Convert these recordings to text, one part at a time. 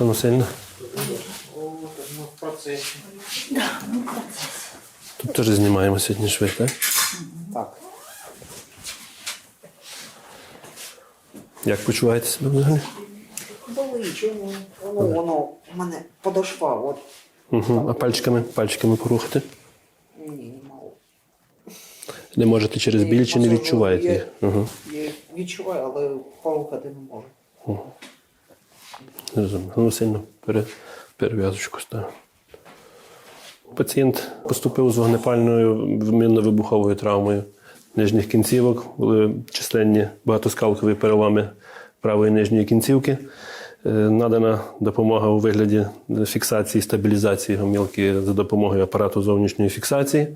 Ну сильно. В. Тут теж знімаємо сьогодні швид, так? Так. Як почуваєте себе взагалі? Болить? Воно, воно у мене подошва, от. Угу. А пальчиками, пальчиками порухати? Ні, не мало. Не можете через біль чи не відчуваєте? їх? Угу. Я відчуваю, але порухати не можу. Зрозуміло. Ну, сильно пере, перев'язочку ставимо. Пацієнт поступив з вогнепальною мінно-вибуховою травмою нижніх кінцівок. Були численні багатоскалкові переломи правої нижньої кінцівки. Е, Надана допомога у вигляді фіксації, стабілізації гомілки за допомогою апарату зовнішньої фіксації.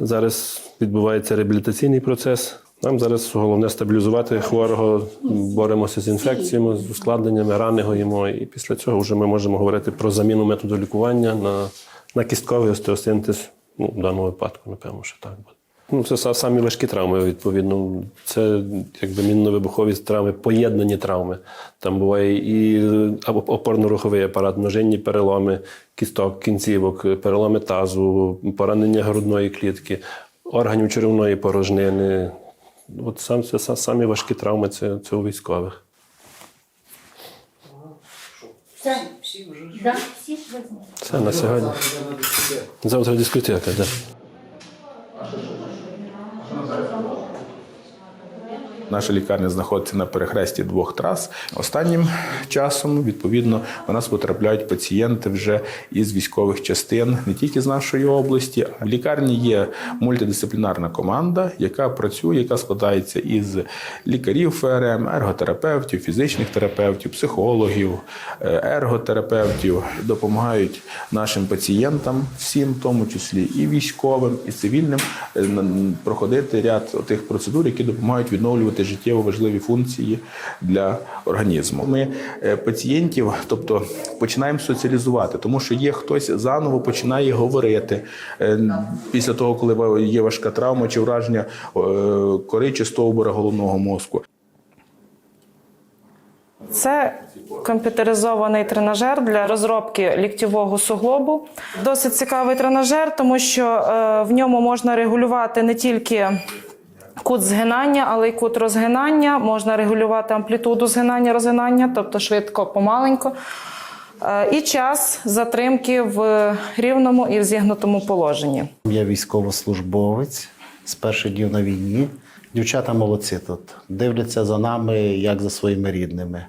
Зараз відбувається реабілітаційний процес. Нам зараз головне стабілізувати хворого, боремося з інфекціями, з ускладненнями, рани гоїмо. І після цього вже ми можемо говорити про заміну методу лікування на, на кістковий остеосинтез. Ну, в даному випадку, напевно, що так буде. Ну, це самі важкі травми, відповідно. Це якби мінно-вибухові травми, поєднані травми. Там буває і опорно-руховий апарат, множинні переломи кісток, кінцівок, переломи тазу, поранення грудної клітки, органів черевної порожнини. От сам, це самі важкі травми це, це у військових. Все, Всі вже да, всі возьмуть. Це на сьогодні. Завтра дискотека, так. Наша лікарня знаходиться на перехресті двох трас. Останнім часом, відповідно, до нас потрапляють пацієнти вже із військових частин, не тільки з нашої області. В лікарні є мультидисциплінарна команда, яка працює, яка складається із лікарів ФРМ, ерготерапевтів, фізичних терапевтів, психологів, е, ерготерапевтів. Допомагають нашим пацієнтам, всім, в тому числі і військовим, і цивільним, е, проходити ряд тих процедур, які допомагають відновлювати життєво важливі функції для організму. Ми е, пацієнтів, тобто починаємо соціалізувати, тому що є хтось заново починає говорити е, після того, коли є важка травма чи враження е, кори чи стовбура головного мозку. Це комп'ютеризований тренажер для розробки ліктьового суглобу. Досить цікавий тренажер, тому що в ньому можна регулювати не тільки кут згинання, але й кут розгинання. Можна регулювати амплітуду згинання, розгинання, тобто швидко, помаленько. Е, І час затримки в рівному і в зігнутому положенні. Я військовослужбовець з перших днів на війні. Дівчата молодці тут. Дивляться за нами, як за своїми рідними.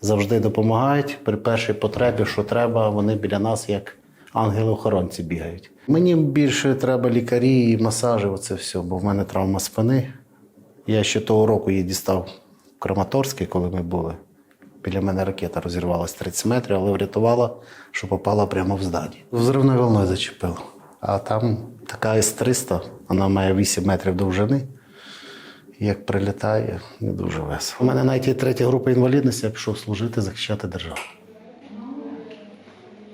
Завжди допомагають. При першій потребі, що треба, вони біля нас як ангели-охоронці бігають. Мені більше треба лікарі і масажі, оце все, бо в мене травма спини. Я ще того року її дістав в Краматорській, коли ми були. Біля мене ракета розірвалась 30 метрів, але врятувала, що попала прямо в здані. Взривною волною зачепило. А там така С-300, вона має 8 метрів довжини. Як прилітає, не дуже весело. У мене навіть є третя група інвалідності, я пішов служити, захищати державу.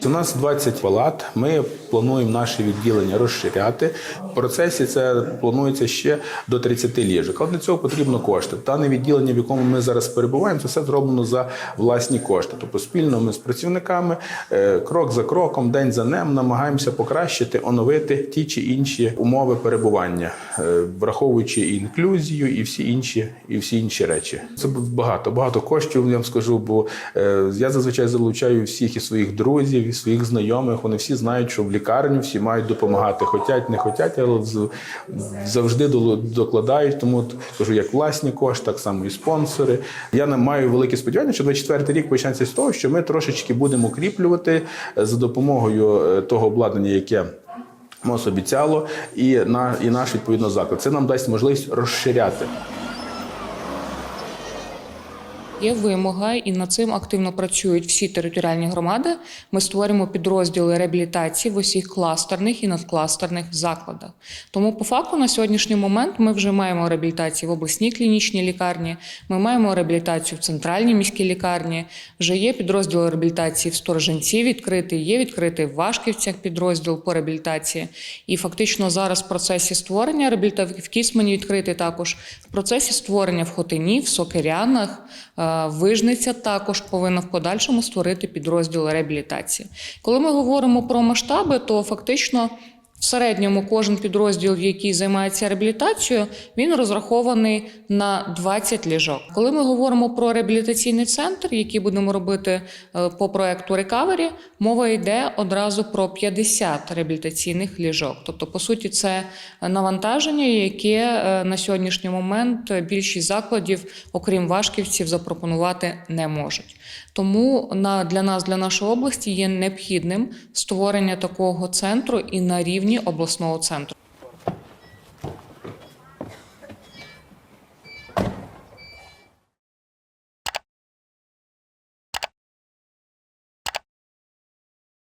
У нас 20 палат. Ми плануємо наше відділення розширяти. В процесі це планується ще до 30 ліжок. Але для цього потрібно кошти. Дане відділення, в якому ми зараз перебуваємо, це все зроблено за власні кошти. Тобто спільно ми з працівниками е, крок за кроком, день за днем намагаємося покращити, оновити ті чи інші умови перебування, е, враховуючи інклюзію, і всі інші, і всі інші речі. Це багато, багато коштів. Я вам скажу, бо е, я зазвичай залучаю всіх і своїх друзів, і своїх знайомих. Вони всі знають, що в лікарню всі мають допомагати. Хотять, не хотять, але завжди докладають. Тому кажу, як власні кошти, так само і спонсори. Я не маю великі сподівання, що 24 рік почнеться з того, що ми трошечки будемо укріплювати за допомогою е, того обладнання, яке. МОЗ обіцяло, і на і наш відповідно заклад. Це нам дасть можливість розширяти. Є вимога, і над цим активно працюють всі територіальні громади. Ми створюємо підрозділи реабілітації в усіх кластерних і надкластерних закладах. Тому, по факту, на сьогоднішній момент ми вже маємо реабілітацію в обласній клінічній лікарні, ми маємо реабілітацію в центральній міській лікарні. Вже є підрозділ реабілітації в Стороженці відкритий, є відкритий в Вашківцях підрозділ по реабілітації. І фактично зараз в процесі створення реабілітації в Кісмані відкритий також в процесі створення в Хотині, в Сокирянах. Вижниця також повинна в подальшому створити підрозділ реабілітації. Коли ми говоримо про масштаби, то фактично. В середньому кожен підрозділ, який займається реабілітацією, він розрахований на 20 ліжок. Коли ми говоримо про реабілітаційний центр, який будемо робити е, по проекту Recovery, мова йде одразу про 50 реабілітаційних ліжок. Тобто, по суті, це навантаження, яке е, на сьогоднішній момент більшість закладів, окрім важківців, запропонувати не можуть. Тому для нас, для нашої області, є необхідним створення такого центру і на рівні обласного центру.